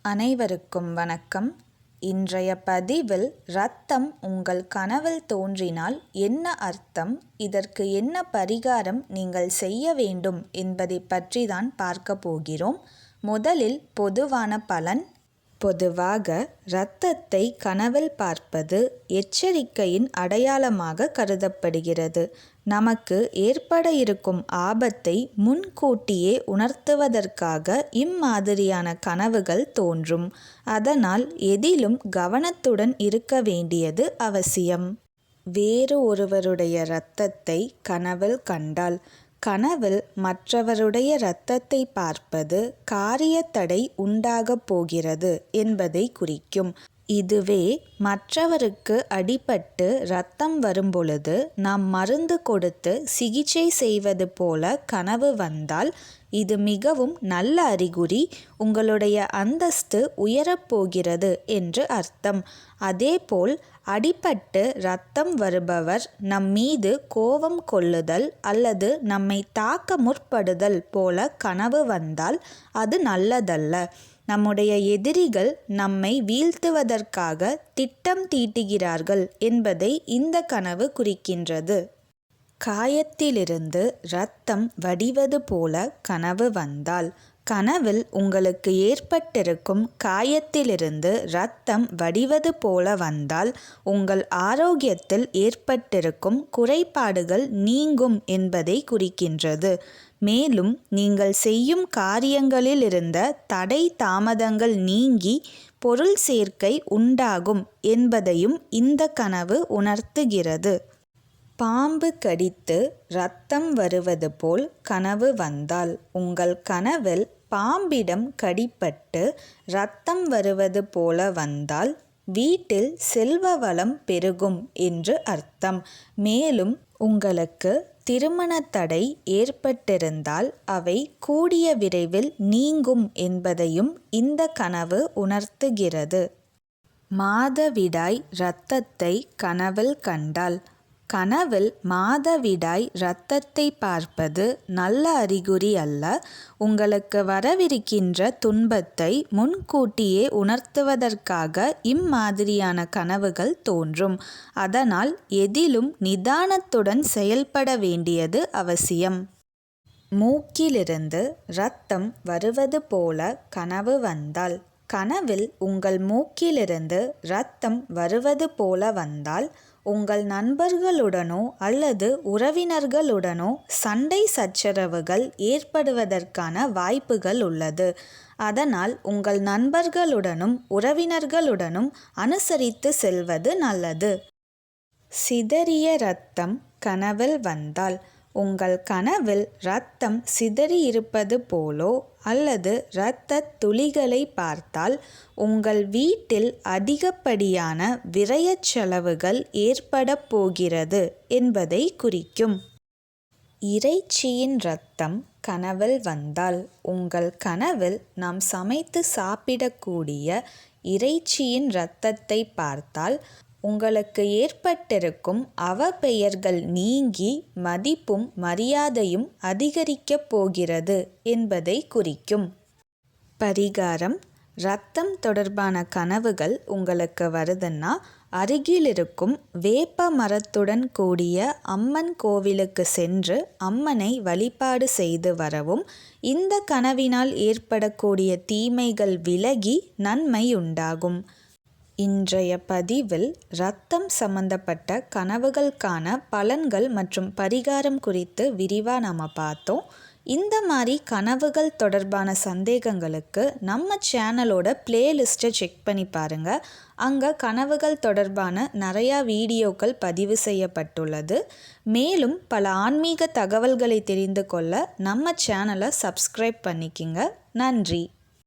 அனைவருக்கும் வணக்கம். இன்றைய பதிவில் ரத்தம் உங்கள் கனவில் தோன்றினால் என்ன அர்த்தம்? இதற்கு என்ன பரிகாரம் நீங்கள் செய்ய வேண்டும் என்பதை பற்றி தான் பார்க்க போகிறோம். முதலில் பொதுவான பலன் பொதுவாக இரத்தத்தை கனவில் பார்ப்பது எச்சரிக்கையின் அடையாளமாக கருதப்படுகிறது. நமக்கு ஏற்பட இருக்கும் ஆபத்தை முன்கூட்டியே உணர்த்துவதற்காக இம்மாதிரியான கனவுகள் தோன்றும். அதனால் எதிலும் கவனத்துடன் இருக்க வேண்டியது அவசியம். வேறு ஒருவருடைய இரத்தத்தை கனவில் கண்டால் கனவில் மற்றவருடைய இரத்தத்தை பார்ப்பது காரியத்தடை உண்டாகப் போகிறது என்பதை குறிக்கும். இதுவே மற்றவருக்கு அடிபட்டு இரத்தம் வரும்பொழுது நாம் மருந்து கொடுத்து சிகிச்சை செய்வது போல கனவு வந்தால் இது மிகவும் நல்ல அறிகுறி. உங்களுடைய அந்தஸ்து உயரப்போகிறது என்று அர்த்தம். அதேபோல் அடிபட்டு இரத்தம் வருபவர் நம் மீது கோபம் கொள்ளுதல் அல்லது நம்மை தாக்க முற்படுதல் போல கனவு வந்தால் அது நல்லதல்ல. நம்முடைய எதிரிகள் நம்மை வீழ்த்துவதற்காக திட்டம் தீட்டுகிறார்கள் என்பதை இந்த கனவு குறிக்கின்றது. காயத்திலிருந்து இரத்தம் வடிவது போல கனவு வந்தால் கனவில் உங்களுக்கு ஏற்பட்டிருக்கும் காயத்திலிருந்து இரத்தம் வடிவது போல வந்தால் உங்கள் ஆரோக்கியத்தில் ஏற்பட்டிருக்கும் குறைபாடுகள் நீங்கும் என்பதை குறிக்கின்றது. மேலும் நீங்கள் செய்யும் காரியங்களில் இருந்த தடை தாமதங்கள் நீங்கி பொருள் சேர்க்கை உண்டாகும் என்பதையும் இந்த கனவு உணர்த்துகிறது. பாம்பு கடித்து இரத்தம் வருவது போல் கனவு வந்தால் உங்கள் கனவில் பாம்பிடம் கடிப்பட்டு ரத்தம் வருவது போல வந்தால் வீட்டில் செல்வ வளம் பெருகும் என்று அர்த்தம். மேலும் உங்களுக்கு திருமண தடை ஏற்பட்டிருந்தால் அவை கூடிய விரைவில் நீங்கும் என்பதையும் இந்த கனவு உணர்த்துகிறது. மாதவிடாய் இரத்தத்தை கனவில் கண்டால் கனவில் மாதவிடாய் இரத்தத்தை பார்ப்பது நல்ல அறிகுறி அல்ல. உங்களுக்கு வரவிருக்கின்ற துன்பத்தை முன்கூட்டியே உணர்த்துவதற்காக இம்மாதிரியான கனவுகள் தோன்றும். அதனால் எதிலும் நிதானத்துடன் செயல்பட வேண்டியது அவசியம். மூக்கிலிருந்து இரத்தம் வருவது போல கனவு வந்தால் கனவில் உங்கள் மூக்கிலிருந்து இரத்தம் வருவது போல வந்தால் உங்கள் நண்பர்களுடனோ அல்லது உறவினர்களுடனோ சண்டை சச்சரவுகள் ஏற்படுவதற்கான வாய்ப்புகள் உள்ளது. அதனால் உங்கள் நண்பர்களுடனும் உறவினர்களுடனும் அனுசரித்து செல்வது நல்லது. சிதறிய ரத்தம் கனவில் வந்தால் உங்கள் கனவில் இரத்தம் சிதறியிருப்பது போலோ அல்லது இரத்த துளிகளை பார்த்தால் உங்கள் வீட்டில் அதிகப்படியான விரயச் செலவுகள் ஏற்படப் போகிறது என்பதை குறிக்கும். இறைச்சியின் இரத்தம் கனவில் வந்தால் உங்கள் கனவில் நாம் சமைத்து சாப்பிடக்கூடிய இறைச்சியின் இரத்தத்தை பார்த்தால் உங்களுக்கு ஏற்பட்டிருக்கும் அவப்பெயர்கள் நீங்கி மதிப்பும் மரியாதையும் அதிகரிக்கப் போகிறது என்பதை குறிக்கும். பரிகாரம். ரத்தம் தொடர்பான கனவுகள் உங்களுக்கு வருதுன்னா அருகிலிருக்கும் வேப்ப மரத்துடன் கூடிய அம்மன் கோவிலுக்கு சென்று அம்மனை வழிபாடு செய்து வரவும் இந்த கனவினால் ஏற்படக்கூடிய தீமைகள் விலகி நன்மை உண்டாகும். இன்றைய பதிவில் ரத்தம் சம்பந்தப்பட்ட கனவுகளுக்கான பலன்கள் மற்றும் பரிகாரம் குறித்து விரிவாக நாம் பார்த்தோம். இந்த மாதிரி கனவுகள் தொடர்பான சந்தேகங்களுக்கு நம்ம சேனலோட பிளேலிஸ்ட்டை செக் பண்ணி பாருங்கள் அங்கே கனவுகள் தொடர்பான நிறையா வீடியோக்கள் பதிவு செய்யப்பட்டுள்ளது. மேலும் பல ஆன்மீக தகவல்களை தெரிந்து கொள்ள நம்ம சேனலை சப்ஸ்கிரைப் பண்ணிக்கிங்க. நன்றி.